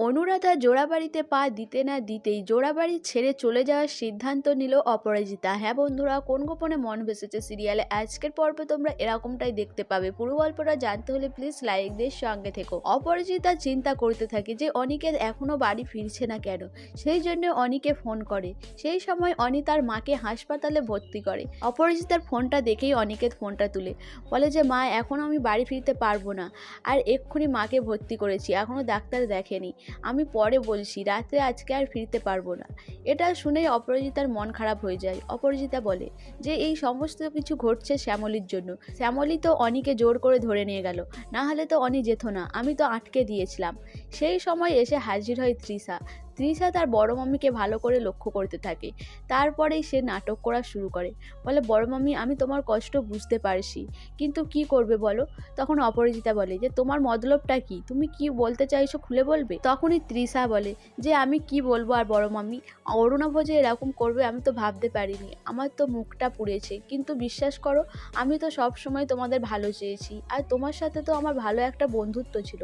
অনুরাধা জোড়াবাড়িতে পা দিতে না দিতেই জোড়াবাড়ি ছেড়ে চলে যাওয়ার সিদ্ধান্ত নিল অপরাজিতা। হ্যাঁ বন্ধুরা, কোন গোপনে মন ভেসেছে সিরিয়ালে? আজকের পর্বে তোমরা এরকমটাই দেখতে পাবে। পুরো গল্পটা জানতে হলে প্লিজ লাইক দিয়ে সঙ্গে থেকো। অপরাজিতা চিন্তা করতে থাকে যে অনিকেত এখনও বাড়ি ফিরছে না কেন? সেই জন্য অনিকে ফোন করে। সেই সময় অনি তার মাকে হাসপাতালে ভর্তি করে। অপরাজিতার ফোনটা দেখেই অনিকেত ফোনটা তুলে। বলে যে, মা, এখন আমি বাড়ি ফিরতে পারব না। আর এক্ষুনি মাকে ভর্তি করেছি। এখনও ডাক্তার দেখেনি। আমি পরে বলছি রাতে আজকে আর ফিরতে পারব না। এটা শুনেই অপরাজিতার মন খারাপ হয়ে যায়। অপরাজিতা বলে, যে এই সমস্ত কিছু ঘটছে শ্যামলির জন্য, শ্যামলি তো অনিকে জোর করে ধরে নিয়ে গেল। না হলে তো অনি যেত না। আমি তো আটকে দিয়েছিলাম। সেই সময় এসে হাজির হয় তৃষা তৃষা তার বড় মাম্মিকে ভালো করে লক্ষ্য করতে থাকে। তারপরেই সে নাটক করা শুরু করে। বলে, বড় মাম্মি আমি তোমার কষ্ট বুঝতে পারছি। কিন্তু কি করবে বলো? তখন অপরাজিতা বলে, যে তোমার মতলবটা কি? তুমি কি বলতে চাইছো খুলে বলবে? তখনই তৃষা বলে, যে আমি কি বলব আর বড় মাম্মি অরুণাভ যে এরকম করবে আমি তো ভাবতে পারিনি। আমার তো মুখটা পুড়েছে। কিন্তু বিশ্বাস করো, আমি তো সব সময় তোমাদের ভালো চেয়েছি। আর তোমার সাথে তো আমার ভালো একটা বন্ধুত্ব ছিল।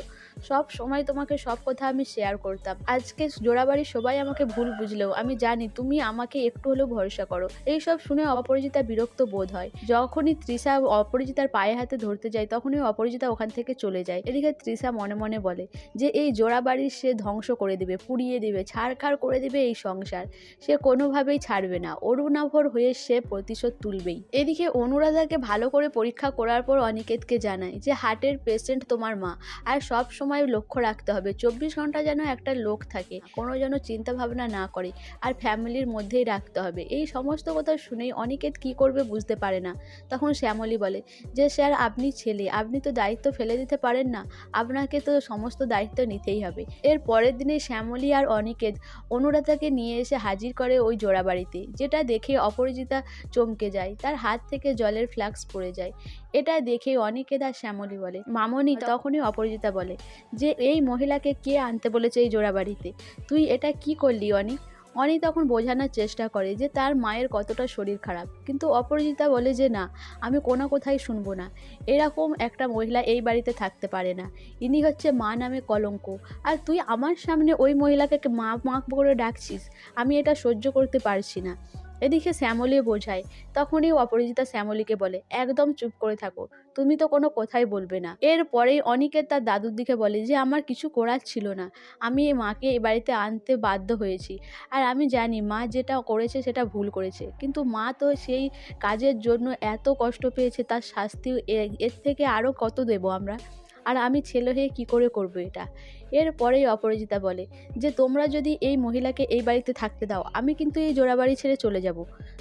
সব সময় তোমাকে সব কথা আমি শেয়ার করতাম। আজকে জোড়াবাড়ির সবাই আমাকে ভুল বুঝলেও, আমি জানি তুমি আমাকে একটু হলেও ভরসা করো। এই সব শুনে অপরাজিতা বিরক্ত বোধ হয়। যখনই তৃষা অপরাজিতার পায়ে হাতে ধরতে যায়, তখনই অপরাজিতা ওখান থেকে চলে যায়। এদিকে তৃষা মনে মনে বলে যে, এই জোড়া জোড়াবাড়ির সে ধ্বংস করে দেবে, পুড়িয়ে দেবে ছাড়খাড় করে দেবে এই সংসার। সে কোনোভাবেই ছাড়বে না। অরুণাভর হয়ে সে প্রতিশোধ তুলবেই। এদিকে অনুরাধাকে ভালো করে পরীক্ষা করার পর অনিকেতকে জানায় যে, হার্টের পেশেন্ট তোমার মা। আর সব সময় লক্ষ্য রাখতে হবে। চব্বিশ ঘণ্টা যেন একটা লোক থাকে। যেন চিন্তা ভাবনা না করে আর ফ্যামিলির মধ্যেই রাখতে হবে। এই সমস্ত কথা শুনেই অনিকেত কি করবে বুঝতে পারে না। তখন শ্যামলী বলে, যে স্যার, আপনি ছেলে, আপনি তো দায়িত্ব ফেলে দিতে পারেন না। আপনাকে তো সমস্ত দায়িত্ব নিতেই হবে। এর পরের দিনে শ্যামলী আর অনিকেত অনুরাধাকে নিয়ে এসে হাজির করে ওই জোড়াবাড়িতে, যেটা দেখে অপরাজিতা চমকে যায়। তার হাত থেকে জলের ফ্লাক্স পড়ে যায়। এটা দেখে অনিকেত আর শ্যামলী বলে, মামনি, তখনই অপরাজিতা বলে, যে এই মহিলাকে কে আনতে বলেছে এই জোড়াবাড়িতে? তুই এটা কি করলি, অনি? অনি তখন বোঝানোর চেষ্টা করে যে তার মায়ের কতটা শরীর খারাপ। কিন্তু অপরাজিতা বলে যে না, আমি কোনো কোথায় শুনব না। এরকম একটা মহিলা এই বাড়িতে থাকতে পারে না। ইনি হচ্ছে মা নামে কলঙ্ক। আর তুই আমার সামনে ওই মহিলাকে মা মা করে ডাকছিস, আমি এটা সহ্য করতে পারছি না। এদিকে শ্যামলী বোঝায়, তখনই অপরাজিতা শ্যামলীকে বলে, একদম চুপ করে থাকো, তুমি তো কোনো কথাই বলবে না। এরপরেই অনিকেত তার দাদুর দিকে বলে, যে আমার কিছু করার ছিল না, আমি এই মাকে এই বাড়িতে আনতে বাধ্য হয়েছি। আর আমি জানি মা যেটা করেছে সেটা ভুল করেছে, কিন্তু মা তো সেই কাজের জন্য এত কষ্ট পেয়েছে, তার শাস্তি এ- এর থেকে আরও কত দেবো আমরা? আর আমি ছেলে হয়ে কী করে করব এটা? এরপরেই অপরাজিতা বলে যে তোমরা যদি এই মহিলাকে এই বাড়িতে থাকতে দাও আমি কিন্তু এই জোড়াবাড়ি ছেড়ে চলে যাব।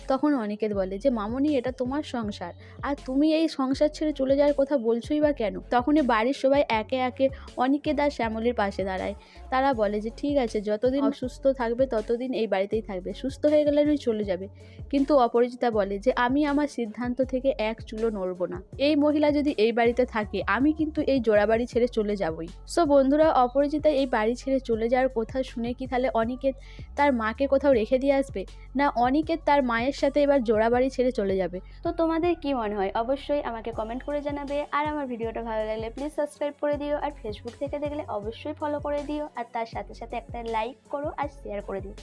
তখন অনিকেত বলে যে মামনি এটা তোমার সংসার। আর তুমি এই সংসার ছেড়ে চলে যাওয়ার কথা বলছোই বা কেন? তখনই বাড়ির সবাই একে একে অনিকেত আর শ্যামলির পাশে দাঁড়ায়। তারা বলে যে ঠিক আছে যতদিন অসুস্থ থাকবে ততদিন এই বাড়িতেই থাকবে। সুস্থ হয়ে গেলে নয় চলে যাবে। কিন্তু অপরাজিতা বলে যে আমি আমার সিদ্ধান্ত থেকে এক চুলো নড়বো না। এই মহিলা যদি এই বাড়িতে থাকে আমি কিন্তু এই জোড়াবাড়ি ছেড়ে চলে যাবই। সো বন্ধুরা অপরাজিতা এই বাড়ি ছেড়ে চলে যাওয়ার কথা শুনে কি তাহলে অনিকেত তার মাকে কোথাও রেখে দিয়ে আসবে? না অনিকেত তার মায়ের সাথে এবার জোড়াবাড়ি ছেড়ে চলে যাবে? তো তোমাদের কি মনে হয়? অবশ্যই আমাকে কমেন্ট করে জানাবে। আর আমার ভিডিওটা ভালো লাগলে প্লিজ সাবস্ক্রাইব করে দিও। আর ফেসবুক থেকে দেখলে অবশ্যই ফলো করে দিও। আর তার সাথে সাথে একটা লাইক করো আর শেয়ার করে দিও।